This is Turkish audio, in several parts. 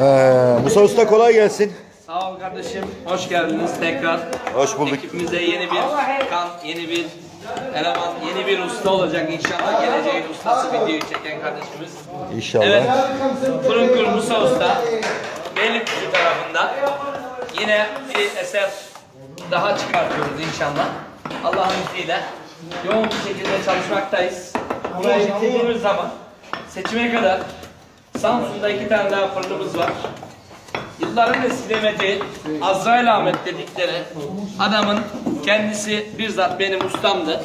Ee, Musa Usta kolay gelsin. Sağ ol kardeşim. Hoş geldiniz tekrar. Hoş bulduk. Ekibimize yeni bir kan, yeni bir eleman, yeni bir usta olacak inşallah. Geleceğin ustası videoyu çeken kardeşimiz. İnşallah. Evet. Fırın Kur Musa Usta. Beylikdüzü tarafında. Yine bir eser daha çıkartıyoruz inşallah. Allah'ın izniyle. Yoğun bir şekilde çalışmaktayız. Burayı bitirdiğimiz zaman seçime kadar Samsun'da iki tane daha fırınımız var. Yılların eskilemeci Azrail Ahmet dedikleri adamın kendisi bizzat benim ustamdı.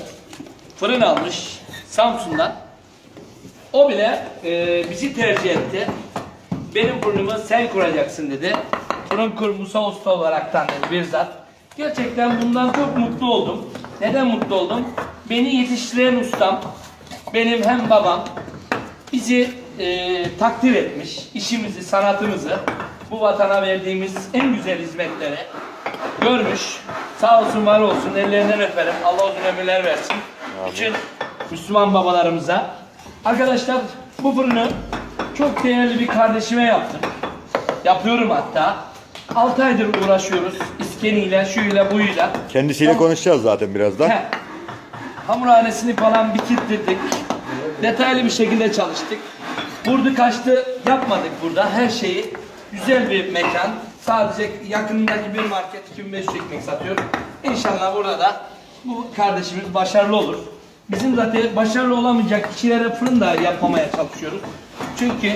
Fırın almış Samsun'dan. O bile e, bizi tercih etti. Benim fırınımı sen kuracaksın dedi. Fırın kur Musa Usta olaraktan dedi bizzat. Gerçekten bundan çok mutlu oldum. Neden mutlu oldum? Beni yetiştiren ustam, benim hem babam, bizi e, takdir etmiş. işimizi, sanatımızı, bu vatana verdiğimiz en güzel hizmetleri görmüş. Sağ olsun, var olsun. Ellerinden öperim. Allah uzun ömürler versin. Bütün Müslüman babalarımıza. Arkadaşlar bu fırını çok değerli bir kardeşime yaptım. Yapıyorum hatta. 6 aydır uğraşıyoruz. İskeniyle, şuyla, buyla. Kendisiyle konuşacağız zaten birazdan. He. Hamurhanesini falan bitirttirdik. Detaylı bir şekilde çalıştık. Vurdu kaçtı yapmadık burada. Her şeyi güzel bir mekan. Sadece yakınındaki bir market 2500 ekmek satıyor. İnşallah burada da bu kardeşimiz başarılı olur. Bizim zaten başarılı olamayacak kişilere fırın da yapmamaya çalışıyoruz. Çünkü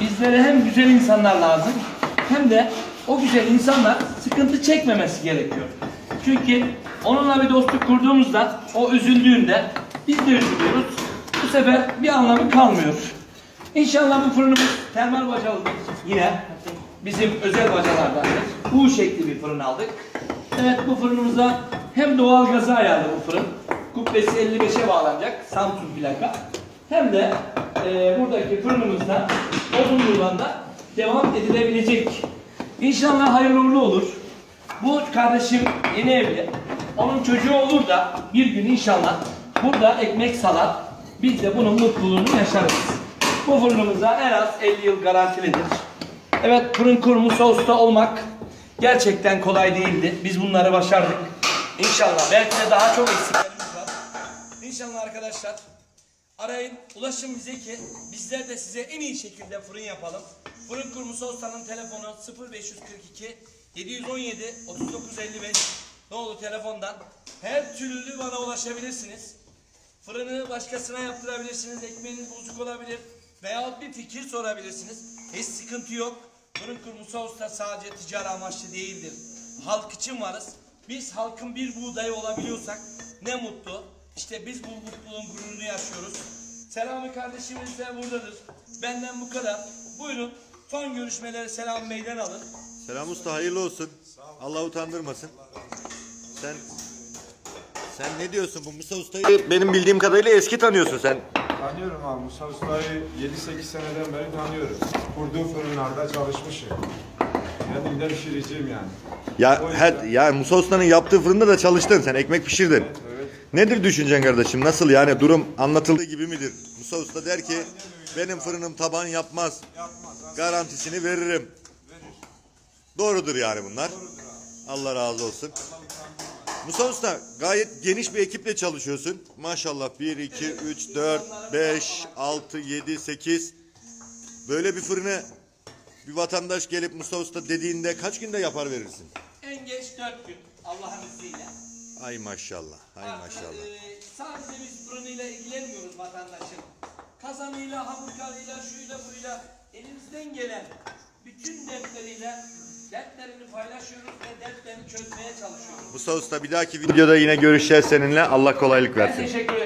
bizlere hem güzel insanlar lazım hem de o güzel insanlar sıkıntı çekmemesi gerekiyor. Çünkü onunla bir dostluk kurduğumuzda o üzüldüğünde biz de üzülüyoruz. Bu sefer bir anlamı kalmıyor. İnşallah bu fırınımız termal bacalıdır. Yine bizim özel bacalardandır. U şekli bir fırın aldık. Evet bu fırınımıza hem doğal gaza ayarlı bu fırın. Kubbesi 55'e bağlanacak. Samsung plaka. Hem de e, buradaki fırınımızda odunluğundan da devam edilebilecek. İnşallah hayırlı uğurlu olur. Bu kardeşim yeni evli. Onun çocuğu olur da bir gün inşallah burada ekmek salar. Biz de bunun mutluluğunu yaşarız. Bu fırınımıza en az 50 yıl garantilidir. Evet fırın kurmuş usta olmak gerçekten kolay değildi. Biz bunları başardık. İnşallah belki de daha çok eksiklerimiz var. İnşallah arkadaşlar arayın ulaşın bize ki bizler de size en iyi şekilde fırın yapalım. Fırın kurmuş ustanın telefonu 0542 717 3955 ne olur telefondan her türlü bana ulaşabilirsiniz. Fırını başkasına yaptırabilirsiniz. Ekmeğiniz bozuk olabilir. Veyahut bir fikir sorabilirsiniz. Hiç sıkıntı yok. Fırın kurmusu usta sadece ticari amaçlı değildir. Halk için varız. Biz halkın bir buğdayı olabiliyorsak ne mutlu. İşte biz bu mutluluğun gururunu yaşıyoruz. Selami kardeşimiz de buradadır. Benden bu kadar. Buyurun. Son görüşmeleri Selam Bey'den alın. Selam Usta hayırlı olsun. Allah utandırmasın. Sen sen ne diyorsun bu Musa Usta'yı benim bildiğim kadarıyla eski tanıyorsun sen. Tanıyorum abi. Musa Usta'yı 7-8 seneden beri tanıyorum. Kurduğu fırınlarda çalışmışım. Kendim de pişiriciyim yani. Ya O yüzden- her, ya Musa Usta'nın yaptığı fırında da çalıştın sen ekmek pişirdin. Evet. Nedir düşüncen kardeşim? Nasıl yani durum anlatıldığı gibi midir? Musa Usta der ki benim fırınım taban yapmaz. Yapmaz. Garantisini veririm. Verir. Doğrudur yani bunlar. Allah razı olsun. Musa Usta gayet geniş bir ekiple çalışıyorsun. Maşallah 1, 2, 3, 4, 5, 6, 7, 8. Böyle bir fırını bir vatandaş gelip Musa Usta dediğinde kaç günde yapar verirsin? En geç 4 gün Allah'ın izniyle. Ay maşallah. Ay maşallah. Ee, sadece biz fırınıyla ilgilenmiyoruz vatandaşın. Kazanıyla, hamurkarıyla, şuyla buyla elimizden gelen bütün dertleriyle dertlerini paylaşıyoruz ve dertlerini çözmeye çalışıyoruz. Musa Usta bir dahaki videoda yine görüşeceğiz seninle. Allah kolaylık Ben versin. teşekkür ederim.